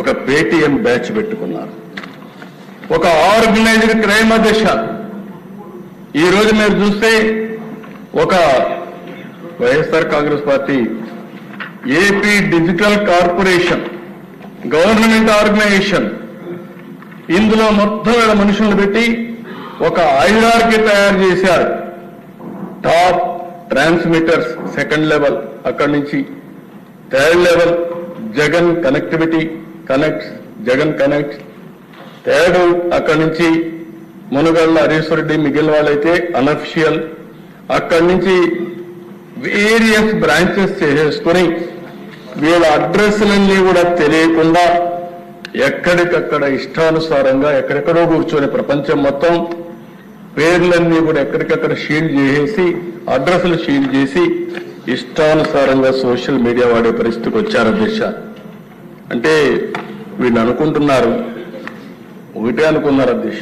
ఒక Paytm batch పెట్టుకున్నారు. ఒక ఆర్గనైజ్డ్ క్రైమ్ దిశ. ఈ రోజు మీరు చూస్తే ఒక YSR Congress party AP digital corporation government organisation ఇందులో మొత్తం వేల మనుషులను పెట్టి ఒక ఐదార్కి తయారు చేశారు. టాప్ ట్రాన్స్మిటర్స్ సెకండ్ లెవెల్ అక్కడి నుంచి third level Jagan connectivity connect Jagan connect. తేడు అక్కడి నుంచి మునుగళ్ళ హరీశ్వర రెడ్డి మిగిలిన వాళ్ళైతే అనఫిషియల్ అక్కడి నుంచి వేరియస్ బ్రాంచెస్ చేసేసుకుని వీళ్ళ అడ్రస్లన్నీ కూడా తెలియకుండా ఎక్కడికక్కడ ఇష్టానుసారంగా ఎక్కడెక్కడో కూర్చొని ప్రపంచం మొత్తం పేర్లన్నీ కూడా ఎక్కడికక్కడ షీల్డ్ చేసేసి అడ్రస్లు షీల్డ్ చేసి ఇష్టానుసారంగా సోషల్ మీడియా వాడే పరిస్థితికి వచ్చారు అధ్యక్ష. అంటే వీళ్ళు అనుకుంటున్నారు. ఒకటే అనుకున్నారు అధ్యక్ష.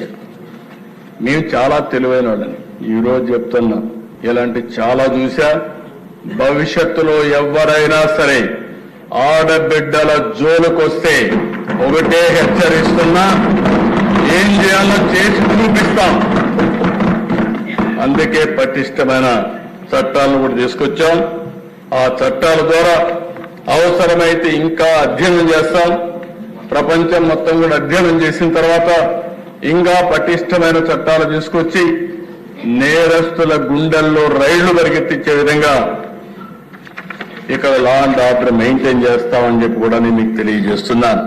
మేము చాలా తెలివైన వాళ్ళని ఈరోజు చెప్తున్నా. ఇలాంటి చాలా చూసా. భవిష్యత్తులో ఎవరైనా సరే ఆడబిడ్డల జోలుకొస్తే ఒకటే హెచ్చరిస్తున్నా. ఏం చేయాలో చేసి చూపిస్తాం. అందుకే పటిష్టమైన చట్టాలను కూడా తీసుకొచ్చాం. ఆ చట్టాల ద్వారా అవసరమైతే ఇంకా అధ్యయనం చేస్తాం. ప్రపంచం మొత్తం కూడా అధ్యయనం చేసిన తర్వాత ఇంకా పటిష్టమైన చట్టాలు తీసుకొచ్చి నేరస్తుల గుండెల్లో రైళ్ళు పరిగెత్తించే విధంగా ఇక్కడ లా అండ్ ఆర్డర్ మెయింటైన్ చేస్తామని చెప్పి కూడా నేను మీకు తెలియజేస్తున్నాను.